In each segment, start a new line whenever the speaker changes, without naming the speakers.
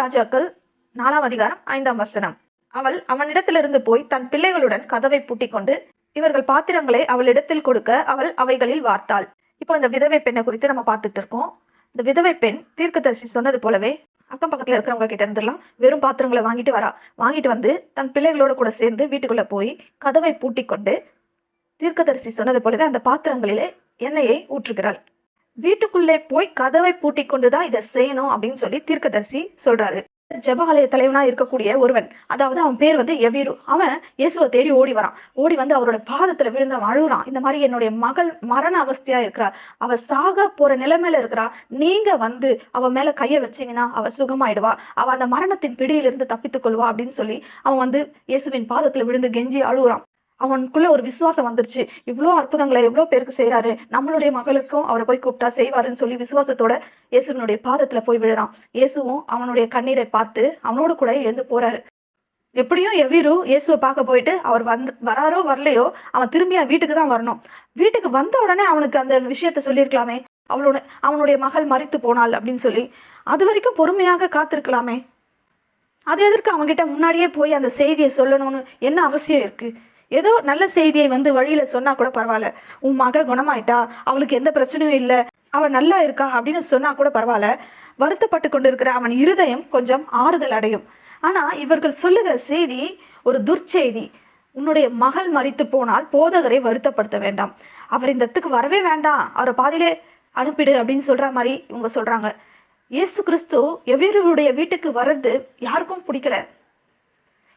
ராஜாக்கள் நாலாம் அதிகாரம் ஐந்தாம் வசனம். அவள் அவனிடத்திலிருந்து போய் தன் பிள்ளைகளுடன் கதவை பூட்டிக் கொண்டு இவர்கள் பாத்திரங்களை அவளிடத்தில் கொடுக்க அவள் அவைகளில் வார்த்தாள். இப்போ இந்த விதவை பெண்ணை குறித்து நம்ம பார்த்துட்டு இருக்கோம். இந்த விதவை பெண் தீர்க்கதரிசி சொன்னது போலவே அக்கம் பக்கத்துல இருக்கிறவங்க கிட்ட இருந்துலாம் வெறும் பாத்திரங்களை வாங்கிட்டு வரா. வாங்கிட்டு வந்து தன் பிள்ளைகளோட கூட சேர்ந்து வீட்டுக்குள்ள போய் கதவை பூட்டி கொண்டு தீர்க்கதரிசி சொன்னது போலவே அந்த பாத்திரங்களிலே எண்ணெயை ஊற்றுகிறாள். வீட்டுக்குள்ளே போய் கதவை பூட்டி கொண்டுதான் இதை செய்யணும் அப்படின்னு சொல்லி தீர்க்கதரிசி சொல்றாரு. ஜெபாலய தலைவனா இருக்கக்கூடிய ஒருவன் அதாவது அவன் பேர் வந்து எவீரு அவன் இயேசுவை தேடி ஓடி வரான். ஓடி வந்து அவரோட பாதத்துல விழுந்த அழுகுறான். இந்த மாதிரி என்னுடைய மகள் மரண அவஸ்தையா இருக்கிறா. அவ சாக போற நிலைமையில இருக்கிறா. நீங்க வந்து அவ மேல கைய வச்சீங்கன்னா அவ சுகமாயிடுவா. அவ அந்த மரணத்தின் பிடியிலிருந்து தப்பித்துக் கொள்வா அப்படின்னு சொல்லி அவன் வந்து இயேசுவின் பாதத்துல விழுந்து கெஞ்சி அழுகுறான். அவனுக்குள்ள ஒரு விசுவாசம் வந்துருச்சு. இவ்வளோ அற்புதங்களை எவ்வளோ பேருக்கு செய்யறாரு நம்மளுடைய மகளுக்கும் அவரை போய் கூப்பிட்டா செய்வாருன்னு சொல்லி விசுவாசத்தோட இயேசுவனுடைய பாதத்துல போய் விழுறான். இயேசுவும் அவனுடைய கண்ணீரை பார்த்து அவனோட கூட எழுந்து போறாரு. எப்படியும் எவீரு இயேசுவை பார்க்க போயிட்டு அவர் வந்து வராரோ வரலையோ அவன் திரும்பி வீட்டுக்கு தான் வரணும். வீட்டுக்கு வந்த உடனே அவனுக்கு அந்த விஷயத்த சொல்லியிருக்கலாமே. அவளோட அவனுடைய மகள் மறித்து போனாள் அப்படின்னு சொல்லி. அது வரைக்கும் பொறுமையாக காத்திருக்கலாமே. அது எதற்கு அவன்கிட்ட முன்னாடியே போய் அந்த செய்தியை சொல்லணும்னு என்ன அவசியம் இருக்கு? ஏதோ நல்ல செய்தியை வந்து வழியில சொன்னா கூட பரவாயில்ல. உன் மக குணமாயிட்டா? அவளுக்கு எந்த பிரச்சனையும் இல்லை. அவள் நல்லா இருக்கா? அப்படின்னு சொன்னா கூட பரவாயில்ல. வருத்தப்பட்டு கொண்டிருக்கிற அவன் இருதயம் கொஞ்சம் ஆறுதல் அடையும். ஆனா இவர்கள் சொல்லுகிற செய்தி ஒரு துர்ச்செய்தி. உன்னுடைய மகள் மறித்து போனால் போதகரை வருத்தப்படுத்த வேண்டாம். அவர் இந்த இடத்துக்கு வரவே வேண்டாம். அவரை பாதியிலே அனுப்பிடு அப்படின்னு சொல்ற மாதிரி இவங்க சொல்றாங்க. இயேசு கிறிஸ்து எவ்வளவுடைய வீட்டுக்கு வர்றது யாருக்கும் பிடிக்கல.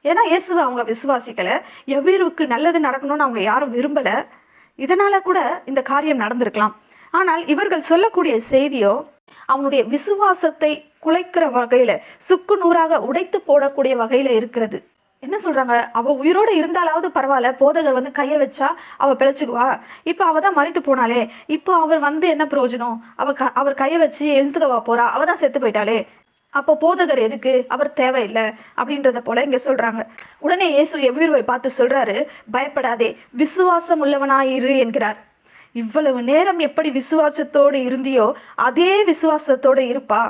ஏன்னா இயேசுவை அவங்க விசுவாசிக்கல. எவ்வீருக்கு நல்லது நடக்கணும்னு அவங்க யாரும் விரும்பல. இதனால கூட இந்த காரியம் நடந்திருக்கலாம். ஆனால் இவர்கள் சொல்லக்கூடிய செய்தியோ அவனுடைய விசுவாசத்தை குலைக்கிற வகையில சுக்கு நூறாக உடைத்து போடக்கூடிய வகையில இருக்கிறது. என்ன சொல்றாங்க? அவ உயிரோட இருந்தாலாவது பரவாயில்ல. போதகர் வந்து கையை வச்சா அவ பிழைச்சுக்குவா. இப்ப அவ தான் மறித்து போனாலே இப்போ அவர் வந்து என்ன பிரயோஜனம்? அவ க- அவர் கைய வச்சு எழுந்துக்கவா போறா? அவ தான் செத்து போயிட்டாளே. அப்போ போதகர் எதுக்கு? அவர் தேவையில்லை. அப்படின்றத போல இங்க சொல்றாங்க. உடனே இயேசு எவ்வீருவை பார்த்து சொல்றாரு பயப்படாதே விசுவாசம் உள்ளவனாயிரு என்கிறார். இவ்வளவு நேரம் எப்படி விசுவாசத்தோடு இருந்தியோ அதே விசுவாசத்தோடு இருப்பா.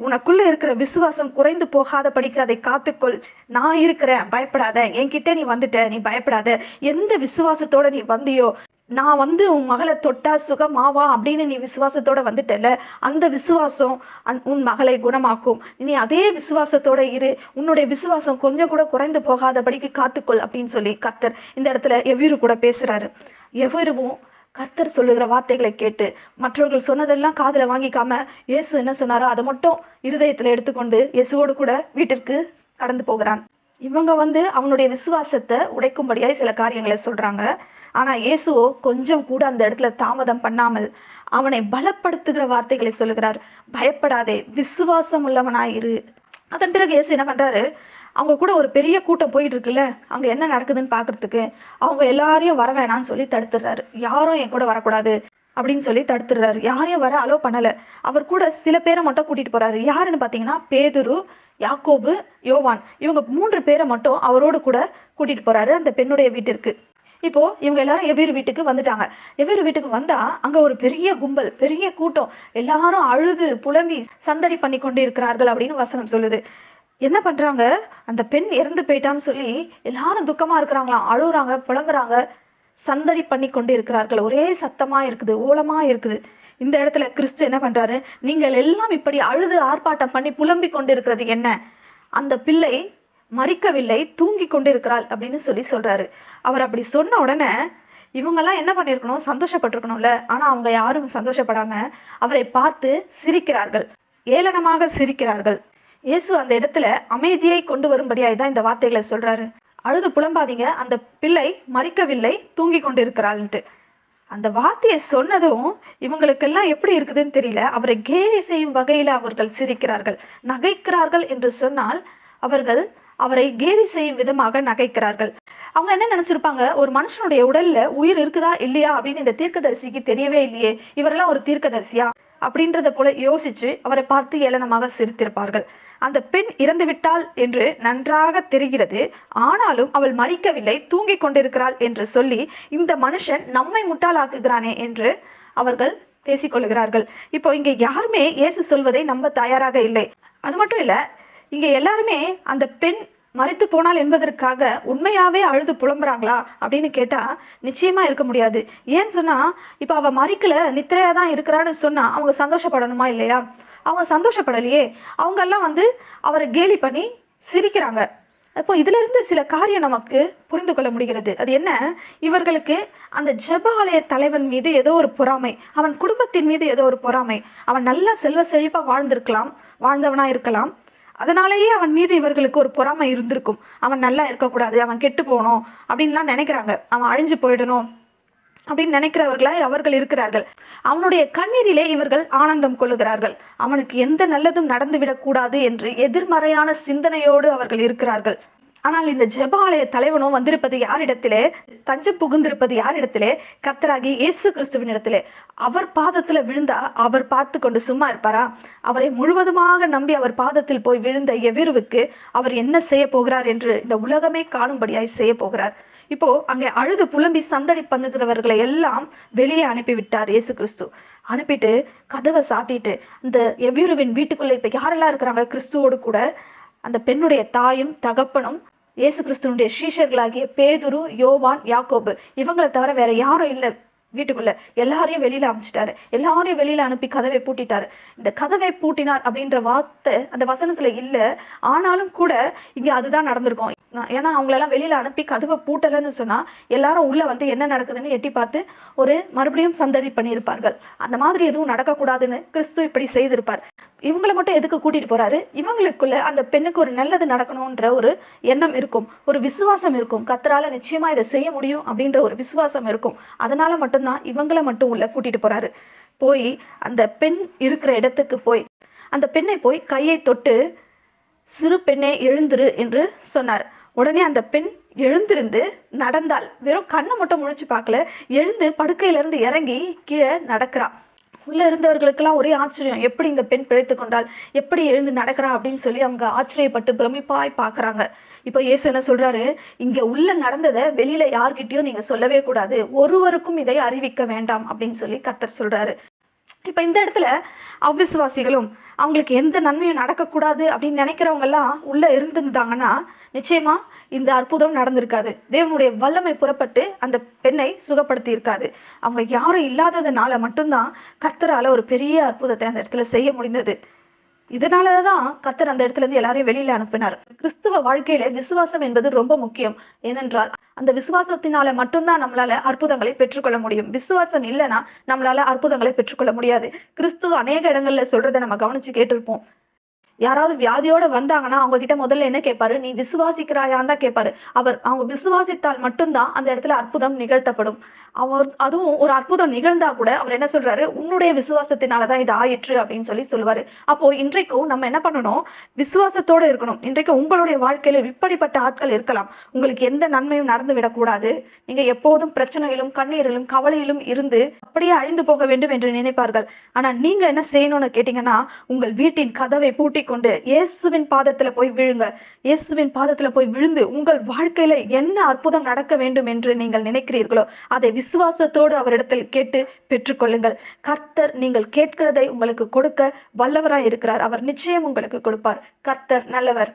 உனக்குள்ள இருக்கிற விசுவாசம் குறைந்து போகாத படிக்க அதை காத்துக்கொள். நான் இருக்கிறேன் பயப்படாத. என்கிட்ட நீ வந்துட்ட நீ பயப்படாத. எந்த விசுவாசத்தோட நீ வந்தியோ நான் வந்து உன் மகளை தொட்டா சுகமாவா அப்படின்னு நீ விசுவாசத்தோட வந்துட்டல அந்த விசுவாசம் அந்- உன் மகளை குணமாக்கும். நீ அதே விசுவாசத்தோட இரு. உன்னுடைய விசுவாசம் கொஞ்சம் கூட குறைந்து போகாதபடிக்கு காத்துக்கொள் அப்படின்னு சொல்லி கர்த்தர் இந்த இடத்துல எவ்வீரு கூட பேசுறாரு. எவ்வருவும் கர்த்தர் சொல்லுகிற வார்த்தைகளை கேட்டு மற்றவர்கள் சொன்னதெல்லாம் காதில் வாங்கிக்காம இயேசு என்ன சொன்னாரோ அதை மட்டும் இருதயத்துல எடுத்துக்கொண்டு இயேசுவோடு கூட வீட்டிற்கு கடந்து போகிறான். இவங்க வந்து அவனுடைய விசுவாசத்தை உடைக்கும்படியாய் சில காரியங்களை சொல்றாங்க. ஆனா இயேசுவோ கொஞ்சம் கூட அந்த இடத்துல தாமதம் பண்ணாமல் அவனை பலப்படுத்துகிற வார்த்தைகளை சொல்லுகிறார். பயப்படாதே விசுவாசம் உள்ளவனாயிரு அதன் பிறகு இயேசு என்ன பண்றாரு? அவங்க கூட ஒரு பெரிய கூட்டம் போயிட்டு இருக்குல்ல அங்க என்ன நடக்குதுன்னு பாக்குறதுக்கு அவங்க எல்லாரையும் வர வேணாம்னு சொல்லி தடுத்துடுறாரு. யாரும் என் கூட வரக்கூடாது அப்படின்னு சொல்லி தடுத்துடுறாரு. யாரையும் வர அலோ பண்ணல. அவர் கூட சில பேரை மட்டும் கூட்டிட்டு போறாரு. யாருன்னு பாத்தீங்கன்னா பேதுரு யாக்கோபு யோவான். இவங்க மூன்று பேரை மட்டும் அவரோடு கூட கூட்டிட்டு போறாரு அந்த பெண்ணுடைய வீட்டிற்கு. இப்போ இவங்க எல்லாரும் எவ்வேறு வீட்டுக்கு வந்துட்டாங்க. எவ்வேறு வீட்டுக்கு வந்தா அங்க ஒரு பெரிய கும்பல் பெரிய கூட்டம். எல்லாரும் அழுது புலம்பி சந்தடி பண்ணி கொண்டு இருக்கிறார்கள் அப்படின்னு வசனம் சொல்லுது. என்ன பண்றாங்க? அந்த பெண் இறந்து போயிட்டான்னு சொல்லி எல்லாரும் துக்கமா இருக்கிறாங்களாம். அழுகுறாங்க புலம்புறாங்க. சந்தடி பண்ணி கொண்டு இருக்கிறார்கள் ஒரே சத்தமா இருக்குது ஓலமா இருக்குது. இந்த இடத்துல கிறிஸ்து என்ன பண்றாரு? நீங்கள் எல்லாம் இப்படி அழுது ஆர்ப்பாட்டம் பண்ணி புலம்பிக் கொண்டு இருக்கிறது என்ன? அந்த பிள்ளை மறிக்கவில்லை தூங்கி கொண்டிருக்கிறாள் அப்படின்னு சொல்லி சொல்றாரு. அவர் அப்படி சொன்ன உடனே இவங்கெல்லாம் என்ன பண்ணியிருக்கணும்? சந்தோஷப்பட்டிருக்கணும்ல. ஆனா அவங்க யாரும் சந்தோஷப்படாம அவரை பார்த்து சிரிக்கிறார்கள். ஏளனமாக சிரிக்கிறார்கள். இயேசு அந்த இடத்துல அமைதியை கொண்டு வரும்படியாய் தான் இந்த வார்த்தைகளை சொல்றாரு. அழுது புலம்பாதீங்க. அந்த பிள்ளை மறிக்கவில்லை தூங்கி கொண்டிருக்கிறாள்ன்ட்டு. அந்த வார்த்தையை சொன்னதும் இவங்களுக்கெல்லாம் எப்படி இருக்குதுன்னு தெரியல. அவரை கேலி செய்யும் வகையில அவர்கள் சிரிக்கிறார்கள். நகைக்கிறார்கள் என்று சொன்னால் அவர்கள் அவரை கேலி செய்யும் விதமாக நகைக்கிறார்கள். அவங்க என்ன நினைச்சிருப்பாங்க? ஒரு மனுஷனுடைய உடல்ல உயிர் இருக்குதா இல்லையா அப்படின்னு இந்த தீர்க்கதரிசிக்கு தெரியவே இல்லையே. இவரெல்லாம் ஒரு தீர்க்கதரிசியா? அப்படின்றத போல யோசிச்சு அவரை பார்த்து ஏளனமாக சிரித்திருப்பார்கள். அந்த பெண் இறந்து விட்டாள் என்று நன்றாக தெரிகிறது. ஆனாலும் அவள் மறிக்கவில்லை தூங்கிக் கொண்டிருக்கிறாள் என்று சொல்லி இந்த மனுஷன் நம்மை முட்டாளாக்குகிறானே என்று அவர்கள் பேசிக்கொள்கிறார்கள் இப்போ இங்க யாருமே இயேசு சொல்வதை நம்ப தயாராக இல்லை. அது மட்டும் இல்ல இங்க எல்லாருமே அந்த பெண் மறைத்து போனால் என்பதற்காக உண்மையாவே அழுது புலம்புறாங்களா அப்படின்னு கேட்டா நிச்சயமா இருக்க முடியாது. ஏன்னு சொன்னா இப்ப அவ மறிக்கல நித்திரையா தான் இருக்கிறான்னு சொன்னா அவங்க சந்தோஷப்படணுமா இல்லையா? அவங்க சந்தோஷப்படலையே. அவங்க எல்லாம் வந்து அவரை கேலி பண்ணி சிரிக்கிறாங்க. அப்போ இதுல இருந்து சில காரியம் நமக்கு புரிந்து கொள்ள முடிகிறது. அது என்ன? இவர்களுக்கு அந்த ஜெப ஆலய தலைவன் மீது ஏதோ ஒரு பொறாமை அவன் குடும்பத்தின் மீது ஏதோ ஒரு பொறாமை அவன் நல்லா செல்வ செழிப்பா வாழ்ந்திருக்கலாம் வாழ்ந்தவனா இருக்கலாம். அதனாலேயே அவன் மீது இவர்களுக்கு ஒரு பொறாமை இருந்திருக்கும். அவன் நல்லா இருக்கக்கூடாது அவன் கெட்டு போகணும் அப்படின்லாம் நினைக்கிறாங்க. அவன் அழிஞ்சு போயிடணும் அப்படின்னு நினைக்கிறவர்களாய் அவர்கள் இருக்கிறார்கள். அவனுடைய கண்ணீரிலே இவர்கள் ஆனந்தம் கொள்ளுகிறார்கள். அவனுக்கு எந்த நல்லதும் நடந்துவிடக் கூடாது என்று எதிர்மறையான சிந்தனையோடு அவர்கள் இருக்கிறார்கள். ஆனால் இந்த ஜெபாலய தலைவனோ வந்திருப்பது யாரிடத்திலே? தஞ்சம் புகுந்திருப்பது யாரிடத்திலே? கர்த்தராகி இயேசு கிறிஸ்துவின் இடத்திலே. அவர் பாதத்துல விழுந்தா அவர் பார்த்து கொண்டு சும்மா இருப்பாரா? அவரை முழுவதுமாக நம்பி அவர் பாதத்தில் போய் விழுந்த எவிருவுக்கு அவர் என்ன செய்ய போகிறார் என்று இந்த உலகமே காணும்படியாய் செய்ய போகிறார். இப்போ அங்கே அழுது புலம்பி சந்தடி பண்ணுகிறவர்களை எல்லாம் வெளியே அனுப்பி விட்டார் இயேசு கிறிஸ்து. அனுப்பிட்டு கதவை சாத்திட்டு இந்த எவ்விருவின் வீட்டுக்குள்ள இப்ப யாரெல்லாம் இருக்கிறாங்க? கிறிஸ்துவோடு கூட அந்த பெண்ணுடைய தாயும் தகப்பனும் இயேசு கிறிஸ்துவனுடைய சீஷர்களாகிய பேதுரு யோவான் யாக்கோபு. இவங்களை தவிர வேற யாரும் இல்லை வீட்டுக்குள்ள. எல்லாரையும் வெளியில அனுப்பிச்சிட்டாரு. எல்லாரையும் வெளியில அனுப்பி கதவை பூட்டிட்டாரு. இந்த கதவை பூட்டினார் அப்படின்ற வார்த்தை அந்த வசனத்துல இல்ல. ஆனாலும் கூட இங்க அதுதான் நடந்திருக்கும். நான் ஏன்னா அவங்களெல்லாம் வெளியில அனுப்பி கதவை பூட்டலைன்னு சொன்னா எல்லாரும் உள்ள வந்து என்ன நடக்குதுன்னு எட்டி பார்த்து ஒரு மறுபடியும் சந்ததி பண்ணியிருப்பார்கள். அந்த மாதிரி எதுவும் நடக்கக்கூடாதுன்னு கிறிஸ்து இப்படி செய்திருப்பார். இவங்களை மட்டும் எதுக்கு கூட்டிட்டு போறாரு? இவங்களுக்குள்ள அந்த பெண்ணுக்கு ஒரு நல்லது நடக்கணும்ன்ற ஒரு எண்ணம் இருக்கும். ஒரு விசுவாசம் இருக்கும். கத்தரால நிச்சயமா இதை செய்ய முடியும் அப்படின்ற ஒரு விசுவாசம் இருக்கும். அதனால மட்டும்தான் இவங்களை மட்டும் உள்ள கூட்டிட்டு போறாரு. போய் அந்த பெண் இருக்கிற இடத்துக்கு போய் அந்த பெண்ணை போய் கையை தொட்டு சிறு பெண்ணே எழுந்துரு என்று சொன்னார். உடனே அந்த பெண் எழுந்திருந்து நடந்தாள். வெறும் கண்ணை மட்டும் முழிச்சு பார்க்கல. எழுந்து படுக்கையில இருந்து இறங்கி கீழே நடக்கிறா. உள்ள இருந்தவர்களுக்கெல்லாம் ஒரே ஆச்சரியம் எப்படி இந்த பெண் பிழைத்து கொண்டால் எப்படி எழுந்து நடக்கிறா அப்படின்னு சொல்லி அவங்க ஆச்சரியப்பட்டு பிரமிப்பாய் பாக்குறாங்க இப்போ இயேசு என்ன சொல்றாரு? இங்க உள்ள நடந்ததை வெளியில யார்கிட்டயும் நீங்க சொல்லவே கூடாது. ஒருவருக்கும் இதை அறிவிக்க வேண்டாம் அப்படின்னு சொல்லி கத்தர் சொல்றாரு. இப்ப இந்த இடத்துல அவ்விசுவாசிகளும் அவங்களுக்கு எந்த நன்மையும் நடக்கக்கூடாது அப்படின்னு நினைக்கிறவங்க எல்லாம் உள்ள இருந்திருந்தாங்கன்னா நிச்சயமா இந்த அற்புதம் நடந்திருக்காது. தேவனுடைய வல்லமை புறப்பட்டு அந்த பெண்ணை சுகப்படுத்தி இருக்காது அவங்க யாரும் இல்லாததுனால மட்டும்தான் கர்த்தரால ஒரு பெரிய அற்புதத்தை அந்த இடத்துல செய்ய முடிந்தது. இதனாலதான் கர்த்தர் அந்த இடத்துல இருந்து எல்லாரையும் வெளியில அனுப்பினார். கிறிஸ்துவ வாழ்க்கையில விசுவாசம் என்பது ரொம்ப முக்கியம். ஏனென்றால் அந்த விசுவாசத்தினால மட்டும்தான் நம்மளால அற்புதங்களை பெற்றுக்கொள்ள முடியும். விசுவாசம் இல்லைன்னா நம்மளால அற்புதங்களை பெற்றுக்கொள்ள முடியாது. கிறிஸ்துவ அநேக இடங்கள்ல சொல்றதை நம்ம கவனிச்சு கேட்டிருப்போம். யாராவது வியாதியோட வந்தாங்கன்னா அவங்க கிட்ட முதல்ல என்ன கேட்பாரு? நீ விசுவாசிக்கிறாயான்னு தான் கேட்பாரு. அவர் அவங்க விசுவாசித்தால் மட்டும்தான் அந்த இடத்துல அற்புதம் நிகழ்த்தப்படும். அவர் அதுவும் ஒரு அற்புதம் நிகழ்ந்தா கூட அவர் என்ன சொல்றாரு? உன்னுடைய விசுவாசத்தினாலதான் இது ஆயிற்று அப்படின்னு சொல்லி சொல்லுவாரு. அப்போ இன்றைக்கும் நம்ம என்ன பண்ணணும்? விசுவாசத்தோட இருக்கணும். இன்றைக்கு உங்களுடைய வாழ்க்கையில இப்படிப்பட்ட ஆட்கள் இருக்கலாம். உங்களுக்கு எந்த நன்மையும் நடந்து விடக்கூடாது. நீங்க எப்போதும் பிரச்சனையிலும் கண்ணீரிலும் கவலையிலும் இருந்து அப்படியே அழிந்து போக வேண்டும் என்று நினைப்பார்கள். ஆனா நீங்க என்ன செய்யணும்னு கேட்டீங்கன்னா உங்கள் வீட்டின் கதவை பூட்டி கொண்டு இயேசுவின் பாதத்துல போய் விழுங்க. இயேசுவின் பாதத்துல போய் விழுந்து உங்கள் வாழ்க்கையில என்ன அற்புதம் நடக்க வேண்டும் என்று நீங்கள் நினைக்கிறீர்களோ அதை விசுவாசத்தோடு அவரிடத்தில் கேட்டு பெற்றுக்கொள்ளுங்கள். கர்த்தர் நீங்கள் கேட்கிறதை உங்களுக்கு கொடுக்க வல்லவராய் இருக்கிறார் அவர் நிச்சயம் உங்களுக்கு கொடுப்பார். கர்த்தர் நல்லவர்.